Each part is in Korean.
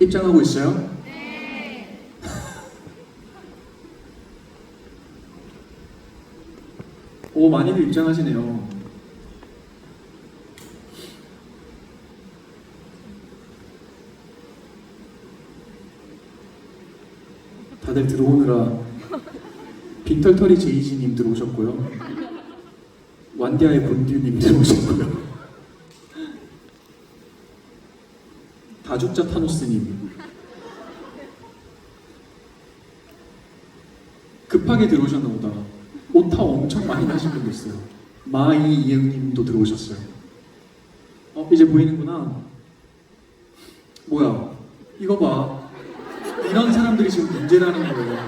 입장하고 있어요? 오, 많이들 입장하시네요. 다들 들어오느라 빈털터리 제이지님 들어오셨고요. 완디아의 본듀님 들어오셨고요. 다죽자 타노스님 급하게 들어오셨나 보다. 오타 엄청 많이 나신 분도 있어요. 마이 이응님도 들어오셨어요. 어 이제 보이는구나. 뭐야? 이거 봐. 이런 사람들이 지금 문제라는 거예요.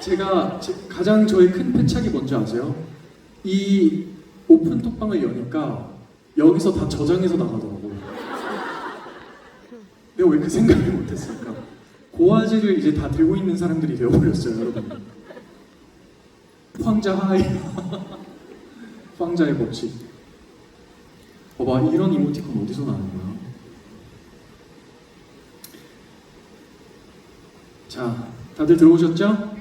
제가 지- 가장 저의 큰 패착이 뭔지 아세요? 이 오픈 톡방을 여니까 여기서 다 저장해서 나가더라고요. 내가 왜 그 생각을 못했을까? 고화질을 이제 다 들고 있는 사람들이 되어버렸어요, 여러분. 황자 하이, 황자의 법칙. 봐봐, 이런 이모티콘 어디서 나는 거야? 자, 다들 들어오셨죠?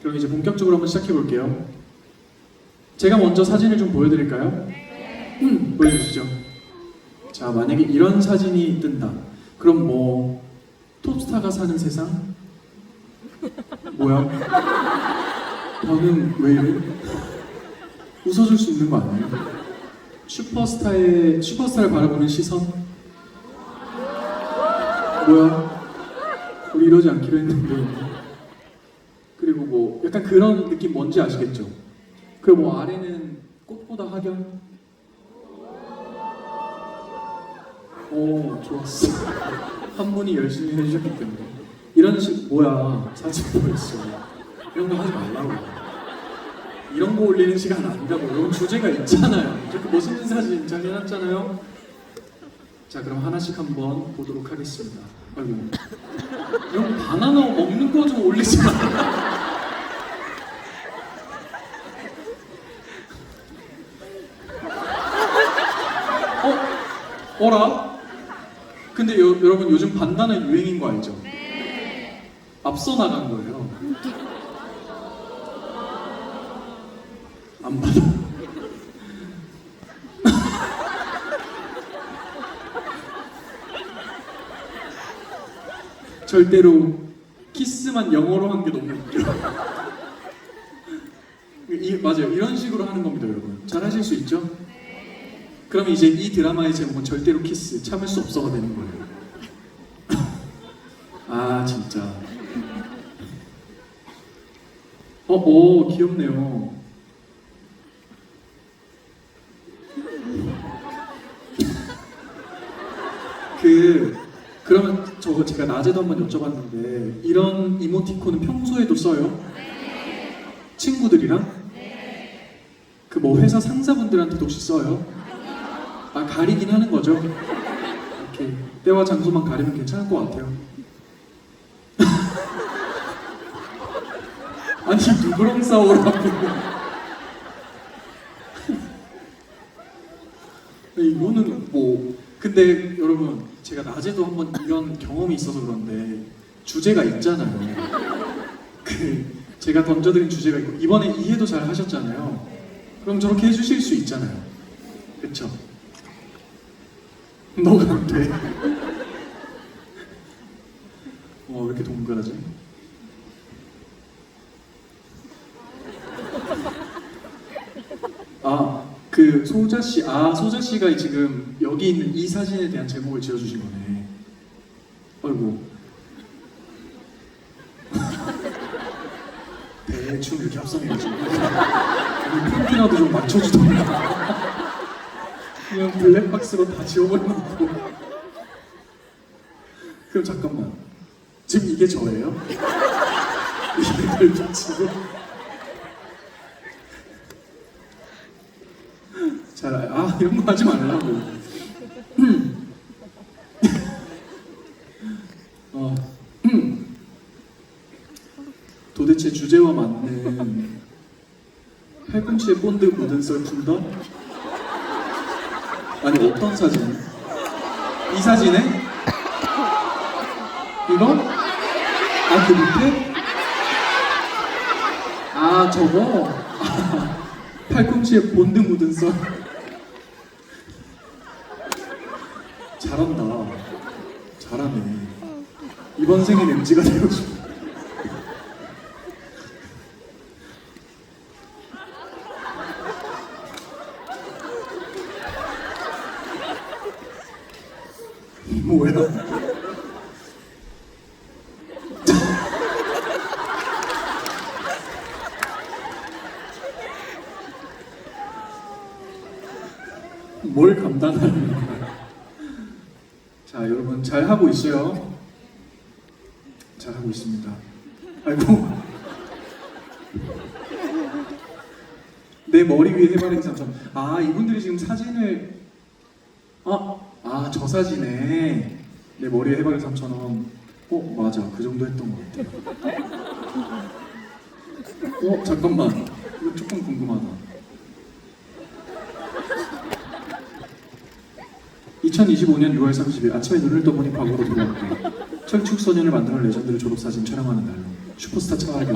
그럼 이제 본격적으로 한번 시작해 볼게요. 제가 먼저 사진을 좀 보여드릴까요? 음, 보여주시죠. 자, 만약에 이런 사진이 뜬다. 그럼 뭐 톱스타가 사는 세상? 뭐야? 반응 왜 이래? 웃어줄 수 있는 거 아니에요? 슈퍼스타의 슈퍼스타를 바라보는 시선? 뭐야? 우리 이러지 않기로 했는데. 그리고 뭐 약간 그런 느낌 뭔지 아시겠죠? 그리고 뭐 아래는 꽃보다 학연? 오 좋았어. 한 분이 열심히 해주셨기 때문에 이런 식 뭐야 사진 보였어. 이런 거 하지 말라고. 이런 거 올리는 시간 아니라고. 이런 주제가 있잖아요. 이렇게 멋있는 사진 잘 해놨잖아요. 자 그럼 하나씩 한번 보도록 하겠습니다. 아이고. 이런 바나나 먹는 거 좀 올리지 마. 어? 어라? 근데 여, 여러분 요즘 반나나 유행인 거 알죠? 앞서 나간 거예요. 안 받아. 절대로 키스만 영어로 한 게 너무 웃겨. 이, 맞아요. 이런 식으로 하는 겁니다, 여러분. 잘 하실 수 있죠? 그럼 이제 이 드라마의 제목은 절대로 키스, 참을 수 없어가 되는 거예요. 아, 진짜. 어, 오, 귀엽네요. 그, 그러면 저거 제가 낮에도 한번 여쭤봤는데, 이런 이모티콘은 평소에도 써요? 친구들이랑? 그 뭐 회사 상사분들한테도 혹시 써요? 아 가리긴 하는 거죠? 오케이 때와 장소만 가리면 괜찮을 것 같아요. 아니 누구랑 싸우라고 네, 이거는 뭐 근데 여러분 제가 낮에도 한번 이런 경험이 있어서 그런데 주제가 있잖아요. 그 제가 던져드린 주제가 있고 이번에 이해도 잘 하셨잖아요. 그럼 저렇게 해주실 수 있잖아요. 그쵸? 너가 안 돼. 어, 왜 이렇게 동그라지? 아, 그 소자 씨, 아 소자 씨가 지금 여기 있는 이 사진에 대한 제목을 지어주신 거네. 아이고. 대충 이렇게 합성해가지고. 우리 핀트라도 좀 맞춰주던가. 그냥 블랙박스로 다 지워버려놓고 그럼 잠깐만 지금 이게 저예요? 이걸 붙이고 잘아 이런 거 하지 말라고 어, 도대체 주제와 맞는 팔꿈치에 본드 묻은 썰 푼다? 아니 어떤 사진? 이 사진에? 이거? 아, 그 밑에? 아, 저거? 팔꿈치에 본드 묻은 썰. 잘한다. 잘하네. 이번 생엔 MG가 되어줘. 뭐야? 뭘 감당하는? 자, 여러분 잘 하고 있어요. 잘 하고 있습니다. 아이고. 내 머리 위에 해바라기 삼천. 아, 이분들이 지금 사진을 아, 아, 저 사진에 내 머리에 해바라기 3,000원. 어, 맞아. 그 정도 했던 것 같아. 어, 잠깐만. 이거 조금 궁금하다. 2025년 6월 30일 아침에 눈을 떠보니 과거로 돌아왔다. 철쭉소년을 만드는 레전드를 졸업사진 촬영하는 날로 슈퍼스타 차하기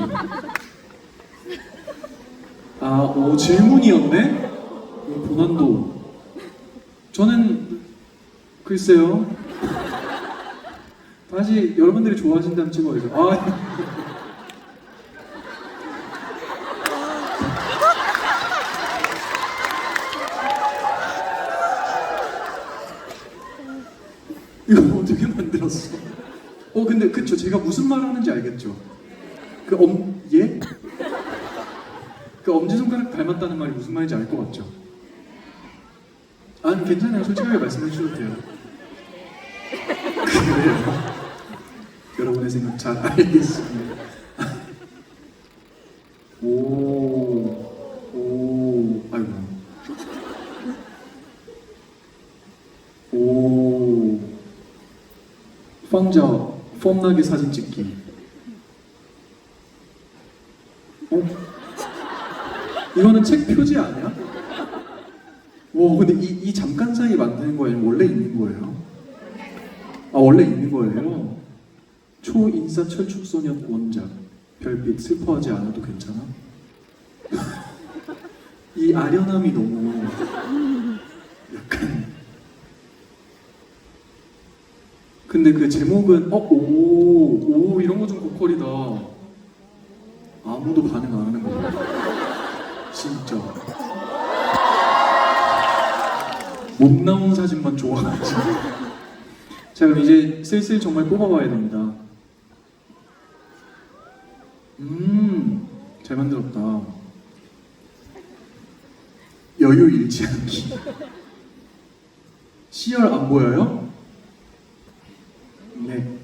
아, 오, 질문이었네? 이거 고난도. 저는 글쎄요. 다시 여러분들이 좋아하신다면 찍어야죠. 아, 이거 어떻게 만들었어? 어, 근데 그쵸. 제가 무슨 말 하는지 알겠죠? 그 엄, 예? 그 엄지손가락 닮았다는 말이 무슨 말인지 알 것 같죠? 아니 괜찮아요. 솔직하게 말씀해 주셔도 돼요. 그래요? 여러분의 생각 잘 알겠습니다. 오 오 아이고. 오. 펑자 폼나게 사진 찍기 어? 이거는 책 표지 아니야? 와 근데 이, 이 잠깐 사이에 만드는 거예요? 원래 있는 거예요? 아 원래 있는 거예요? 초인사 철쭉소년 원작 별빛 슬퍼하지 않아도 괜찮아? 이 아련함이 너무 약간 근데 그 제목은 어오오 오, 이런 거 좀 고퀄이다 아무도 반응 안 하는 거야 진짜 못 나온 사진만 좋아가지고 자 그럼 이제 슬슬 정말 뽑아봐야 됩니다. 음잘 만들었다. 여유 잃지 않기. 시열 안 보여요? 네.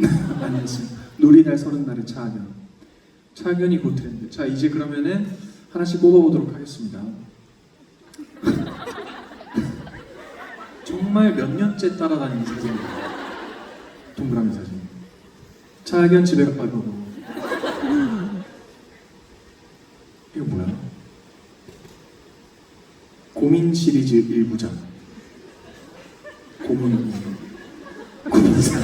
안녕하세요 놀이날 서른 날의 차학연 차학연이 곧 트렌드 자 이제 그러면은 하나씩 뽑아보도록 하겠습니다 정말 몇 년째 따라다니는 사진입니다. 동그라미 사진. 차학연 집에 가 아이고. 이거 뭐야? 고민 시리즈 1부작. 고민 고민사.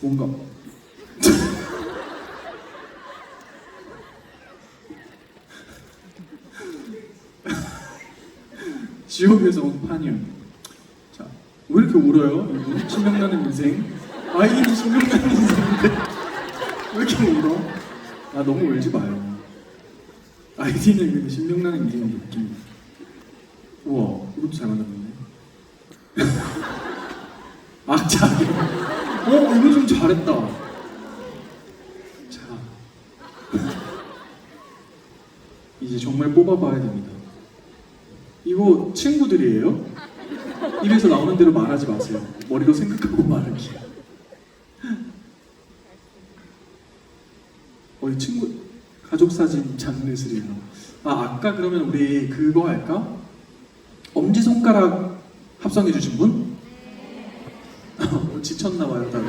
뭔가 지옥에서 온 판이요. 자, 왜 이렇게 울어요? 신명나는 인생. 아, 이게 신명나는 인생인데. 왜 이렇게 울어? 아, 너무 울지 마요. 아이디는 근데 신명나는 인생의 느낌. 우와, 이것도 잘 만들었네. 악착이. 어, 이거 좀 잘했다. 자. 이제 정말 뽑아봐야 됩니다. 이거 친구들이에요? 입에서 나오는 대로 말하지 마세요. 머리로 생각하고. 어, 이 친구 가족 사진 장례스리요. 아 아까 그러면 우리 그거 할까? 엄지 손가락 합성해 주신 분? 어, 지쳤나 봐요 다들.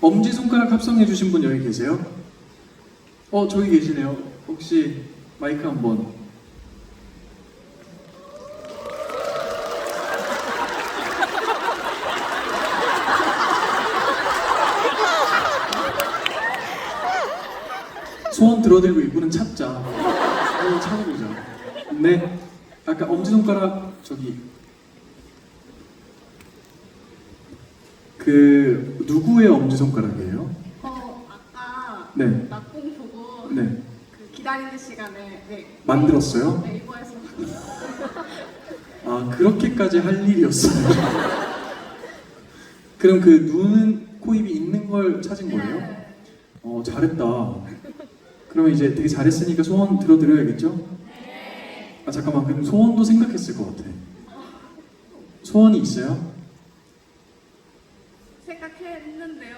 엄지 손가락 합성해 주신 분 여기 계세요? 어 저기 계시네요. 혹시 마이크 한번. 소원 들어들고 이분은 찾자. 한번 찾아보자. 네. 아까 엄지손가락 저기 그 누구의 엄지손가락이에요? 어, 아까 네. 낙공 보고 네. 그 기다리는 시간에 네. 만들었어요? 네이버에서 아 그렇게까지 할 일이었어요. 그럼 그 눈, 코, 입이 있는 걸 찾은 거예요? 네. 어 잘했다. 그러면 이제 되게 잘했으니까 소원 들어드려야겠죠? 아 잠깐만 그럼 소원도 생각했을 것 같아. 소원이 있어요? 생각했는데요.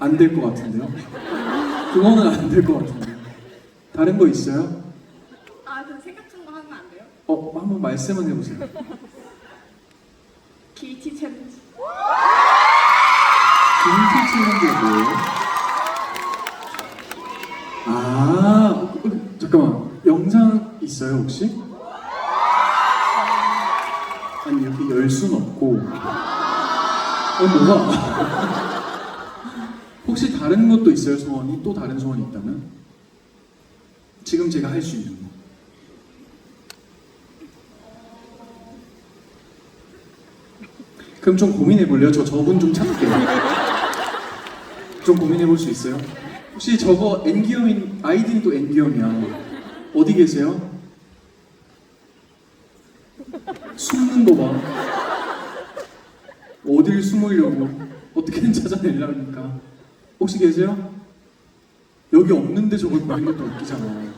안 될 것 같은데요? 그거는 안 될 것 같은데. 다른 거 있어요? 아, 그 생각 중거 하면 안 돼요? 어 한번 말씀은 해보세요. 길티 챌린지. 김치 게 뭐예요? 아 잠깐만 영상 있어요 혹시? 아니 이렇게 열순 없고 어 뭐가? 혹시 다른 것도 있어요 소원이? 또 다른 소원이 있다면? 지금 제가 할 수 있는 거 그럼 좀 고민해 볼래요? 저 저분 좀 찾을게요. 좀 고민해 볼 수 있어요? 혹시 저거 N기염인 아이디는 또 N기염이야. 어디 계세요? 숨는 거 봐. 어딜 숨으려고 어떻게든 찾아내려니까. 혹시 계세요? 여기 없는데 저걸 보는 것도 웃기잖아.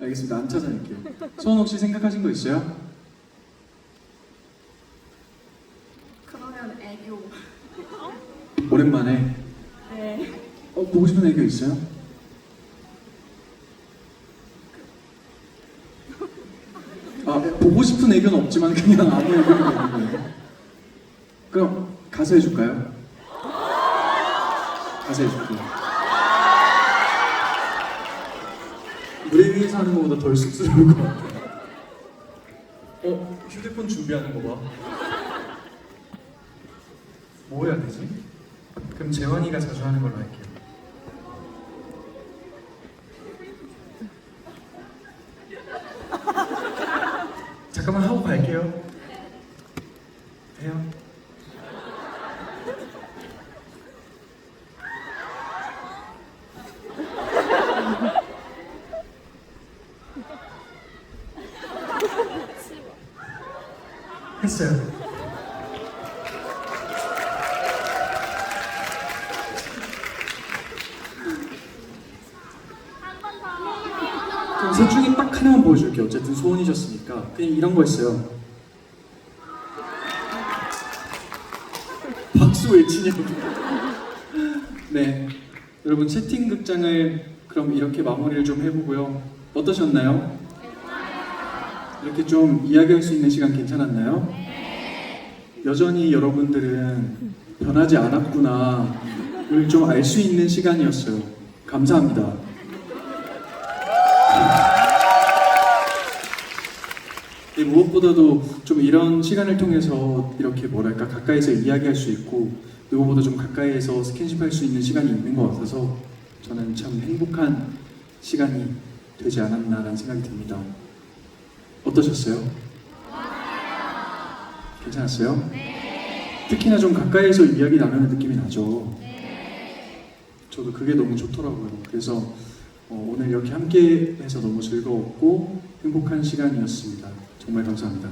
알겠습니다. 안 찾아낼게요. 소원 혹시 생각하신 거 있어요? 그러면 애교. 오랜만에 보고 싶은 애교 있어요? 아, 보고 싶은 애교는 없지만 그냥 아무 거예요. 그럼 가서 해줄까요? 가서 해줄게요. 무대 위에서 하는 것보다 덜 쑥스러울 것 같아요. 어? 휴대폰 준비하는 거 봐. 뭐 해야 되지? 그럼 재환이가 자주 하는 걸로 할게요. 잠깐만 하고 갈게요. 해요. 그럼 셋 중에 딱 하나만 보여줄게요. 어쨌든 이런 거 있어요. 박수 외치냐고. 네. 여러분 채팅 극장을 그럼 이렇게 마무리를 좀 해보고요. 어떠셨나요? 이렇게 좀 이야기할 수 있는 시간 괜찮았나요? 여전히 여러분들은 변하지 않았구나를 좀 알 수 있는 시간이었어요. 감사합니다. 무엇보다도 좀 이런 시간을 통해서 이렇게 뭐랄까 가까이서 이야기할 수 있고 누구보다 좀 가까이에서 스킨십할 수 있는 시간이 있는 것 같아서 저는 참 행복한 시간이 되지 않았나라는 생각이 듭니다. 어떠셨어요? 괜찮았어요? 특히나 좀 가까이서 이야기 나누는 느낌이 나죠. 저도 그게 너무 좋더라고요. 그래서 어, 오늘 이렇게 함께해서 너무 즐거웠고 행복한 시간이었습니다. 정말 감사합니다.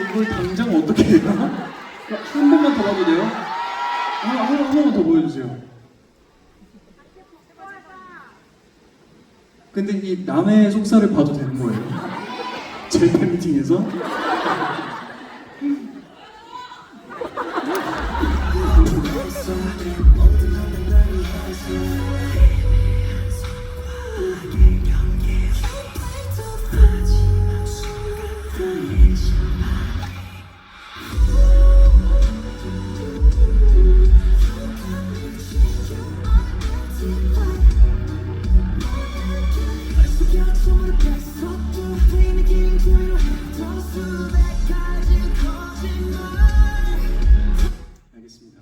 이걸 당장 그 어떻게 해요? 그러니까 한 번만 더 봐도 돼요? 한, 한, 한 번만 더 보여주세요. 근데 이 남의 속살을 봐도 되는 거예요. 제 팬미팅에서? 알겠습니다.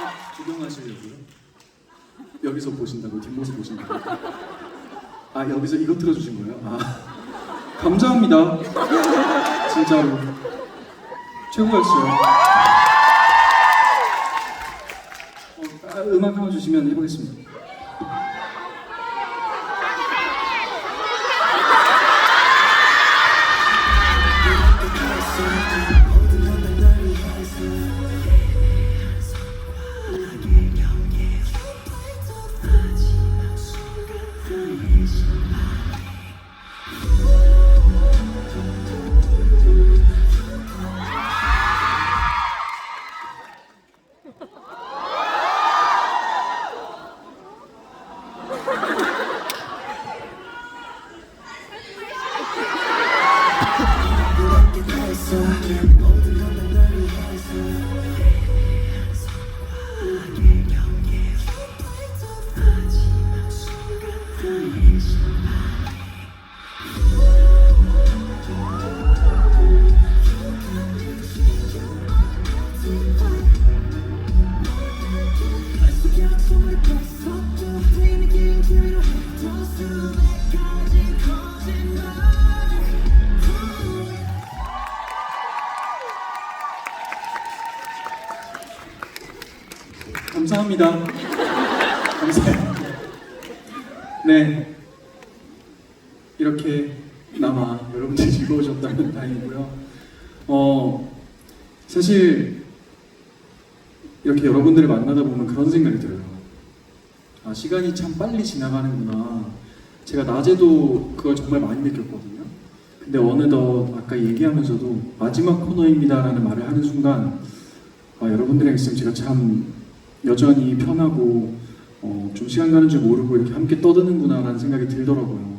아, 구경하시려고요? 여기서 보신다고 뒷모습 보신다고? 아 여기서 이거 틀어주신 거예요? 아 감사합니다. 진짜로 최고였어요. 어, 아, 음악 한번 주시면 해보겠습니다. 감사합니다. 네. 이렇게 나마 여러분들 즐거우셨다면 다행이고요. 어, 사실 이렇게 여러분들을 만나다 보면 그런 생각이 들어요. 아, 시간이 참 빨리 지나가는구나. 제가 낮에도 그걸 정말 많이 느꼈거든요. 근데 어느덧 아까 얘기하면서도 마지막 코너입니다라는 말을 하는 순간 아, 여러분들이랑 있으면 제가 참 여전히 편하고 어, 좀 시간 가는 줄 모르고 이렇게 함께 떠드는구나라는 생각이 들더라고요.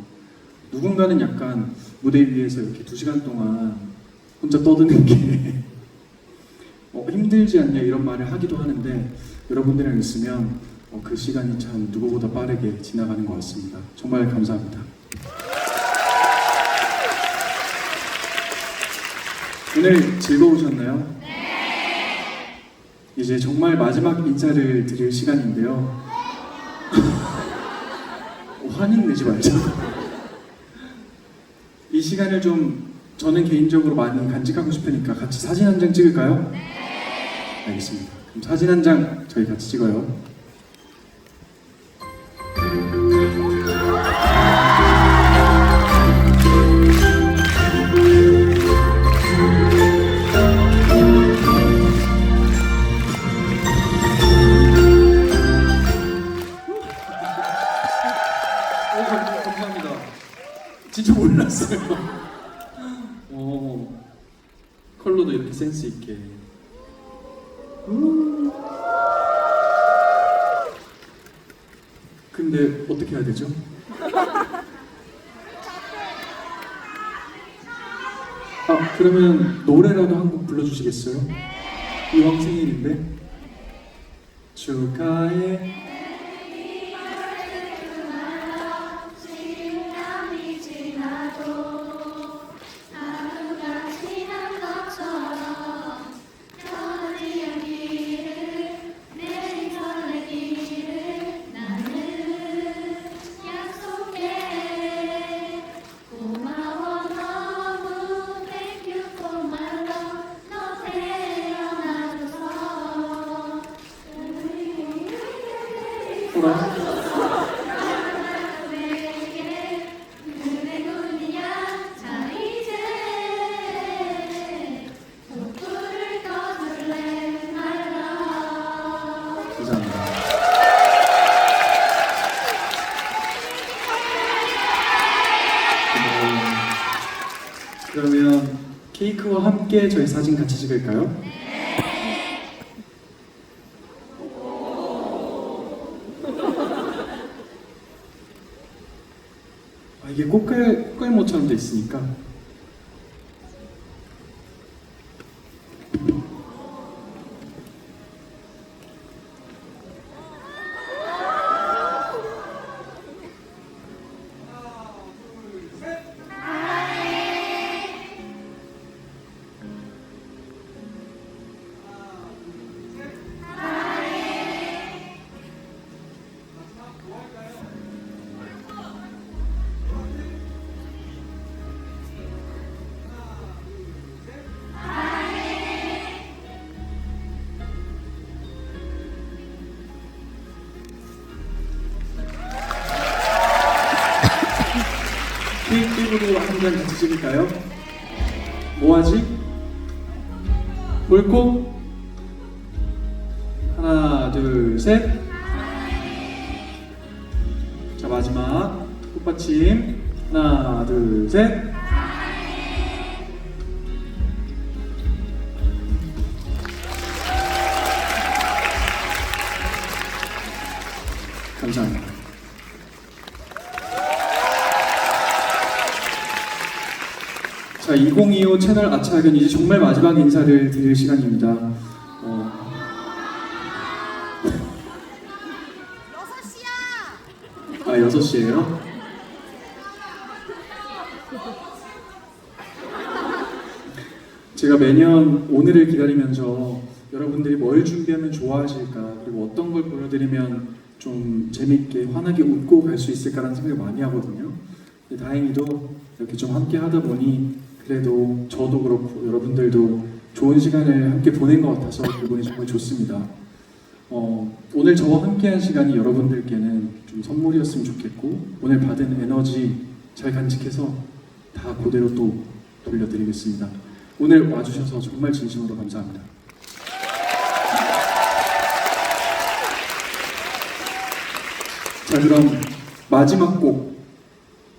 누군가는 약간 무대 위에서 이렇게 두 시간 동안 혼자 떠드는 게 어, 힘들지 않냐 이런 말을 하기도 하는데 여러분들이랑 있으면 어, 그 시간이 참 누구보다 빠르게 지나가는 것 같습니다. 정말 감사합니다. 오늘 즐거우셨나요? 이제 정말 마지막 인사를 드릴 시간인데요. 어, 화는 내지 말자. 이 시간을 좀 저는 개인적으로 많이 간직하고 싶으니까 같이 사진 한 장 찍을까요? 네. 알겠습니다. 그럼 사진 한 장 저희 같이 찍어요. 몰랐어요. 오, 컬러도 이렇게 센스 있게. 음. 근데 어떻게 해야 되죠? 아, 그러면 노래라도 한 곡 불러주시겠어요? 이왕 생일인데. 축하해. 함께 저희 사진 같이 찍을까요? 아, 이게 꽃갈, 꽃갈모처럼 돼 있으니까 한잔 같이 찍을까요? 뭐하지? 볼코? 하나, 둘, 셋. 자, 마지막. 꽃받침. 하나, 둘, 셋. 2025 채널 아차 학연 이제 정말 마지막 인사를 드릴 시간입니다. 어, 6시야! 아, 6시에요? 제가 매년 오늘을 기다리면서 여러분들이 뭘 준비하면 좋아하실까 그리고 어떤 걸 보여드리면 좀 재밌게 환하게 웃고 갈 수 있을까라는 생각을 많이 하거든요. 근데 다행히도 이렇게 좀 함께 하다 보니 그래도 저도 그렇고 여러분들도 좋은 시간을 함께 보낸 것 같아서 기분이 정말 좋습니다. 어, 오늘 저와 함께한 시간이 여러분들께는 좀 선물이었으면 좋겠고 오늘 받은 에너지 잘 간직해서 다 그대로 또 돌려드리겠습니다. 오늘 와주셔서 정말 진심으로 감사합니다. 자 그럼 마지막 곡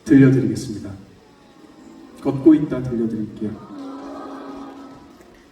들려드리겠습니다. 걷고 있다 들려드릴게요.